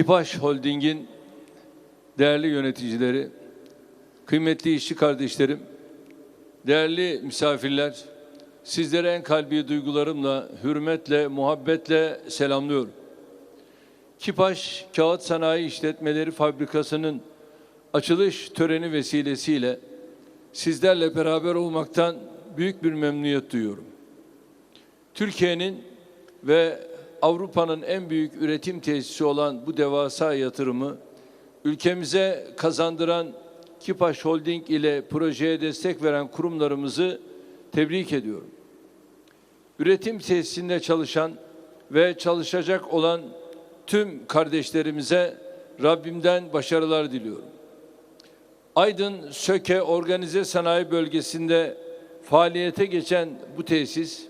Kipaş Holding'in değerli yöneticileri, kıymetli işçi kardeşlerim, değerli misafirler, sizlere en kalbi duygularımla, hürmetle, muhabbetle selamlıyorum. Kipaş Kağıt Sanayi İşletmeleri Fabrikası'nın açılış töreni vesilesiyle sizlerle beraber olmaktan büyük bir memnuniyet duyuyorum. Türkiye'nin ve Avrupa'nın en büyük üretim tesisi olan bu devasa yatırımı ülkemize kazandıran Kipaş Holding ile projeye destek veren kurumlarımızı tebrik ediyorum. Üretim tesisinde çalışan ve çalışacak olan tüm kardeşlerimize Rabbimden başarılar diliyorum. Aydın Söke Organize Sanayi Bölgesi'nde faaliyete geçen bu tesis,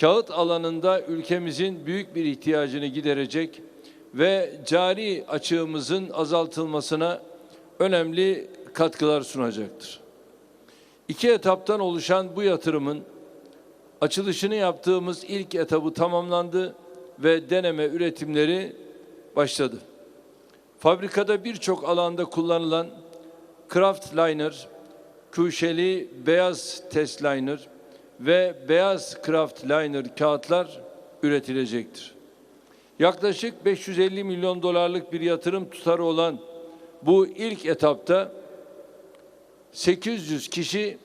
kağıt alanında ülkemizin büyük bir ihtiyacını giderecek ve cari açığımızın azaltılmasına önemli katkılar sunacaktır. İki etaptan oluşan bu yatırımın açılışını yaptığımız ilk etabı tamamlandı ve deneme üretimleri başladı. Fabrikada birçok alanda kullanılan Craftliner, kuşeli beyaz testliner ve beyaz Craftliner kağıtlar üretilecektir. Yaklaşık 550 milyon dolarlık bir yatırım tutarı olan bu ilk etapta 800 kişi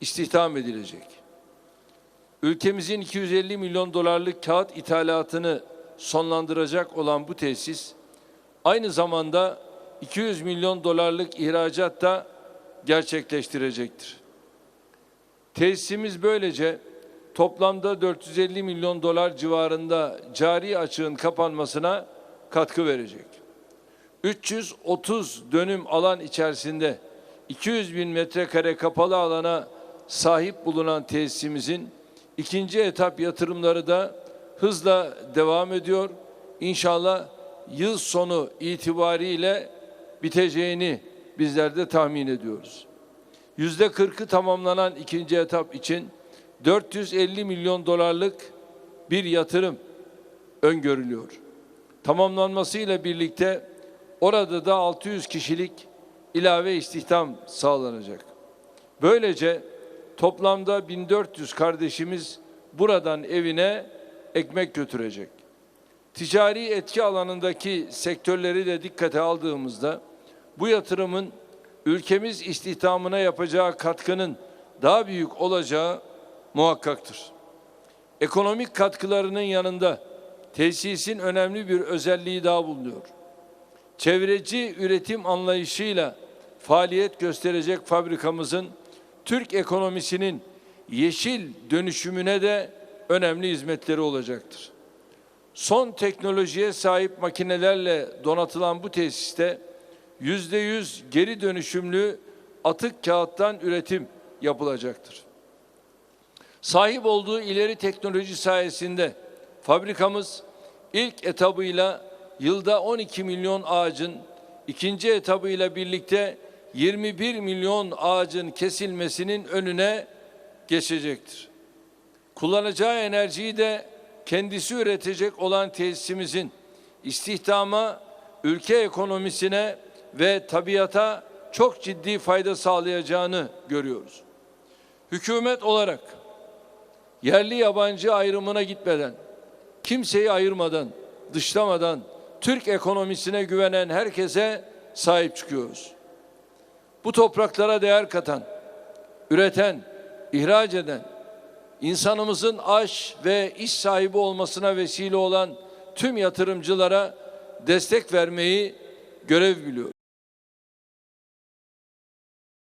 istihdam edilecek. Ülkemizin 250 milyon dolarlık kağıt ithalatını sonlandıracak olan bu tesis aynı zamanda 200 milyon dolarlık ihracat da gerçekleştirecektir. Tesisimiz böylece toplamda 450 milyon dolar civarında cari açığın kapanmasına katkı verecek. 330 dönüm alan içerisinde 200 bin metrekare kapalı alana sahip bulunan tesisimizin ikinci etap yatırımları da hızla devam ediyor. İnşallah yıl sonu itibariyle biteceğini bizler de tahmin ediyoruz. Yüzde kırkı tamamlanan ikinci etap için 450 milyon dolarlık bir yatırım öngörülüyor. Tamamlanmasıyla birlikte orada da 600 kişilik ilave istihdam sağlanacak. Böylece toplamda 1400 kardeşimiz buradan evine ekmek götürecek. Ticari etki alanındaki sektörleri de dikkate aldığımızda bu yatırımın ülkemiz istihdamına yapacağı katkının daha büyük olacağı muhakkaktır. Ekonomik katkılarının yanında tesisin önemli bir özelliği daha bulunuyor. Çevreci üretim anlayışıyla faaliyet gösterecek fabrikamızın Türk ekonomisinin yeşil dönüşümüne de önemli hizmetleri olacaktır. Son teknolojiye sahip makinelerle donatılan bu tesiste yüzde yüz geri dönüşümlü atık kağıttan üretim yapılacaktır. Sahip olduğu ileri teknoloji sayesinde fabrikamız ilk etabıyla yılda 12 milyon ağacın, ikinci etabıyla birlikte 21 milyon ağacın kesilmesinin önüne geçecektir. Kullanacağı enerjiyi de kendisi üretecek olan tesisimizin istihdama, ülke ekonomisine ve tabiata çok ciddi fayda sağlayacağını görüyoruz. Hükümet olarak yerli yabancı ayrımına gitmeden, kimseyi ayırmadan, dışlamadan Türk ekonomisine güvenen herkese sahip çıkıyoruz. Bu topraklara değer katan, üreten, ihraç eden, insanımızın aş ve iş sahibi olmasına vesile olan tüm yatırımcılara destek vermeyi görev biliyoruz.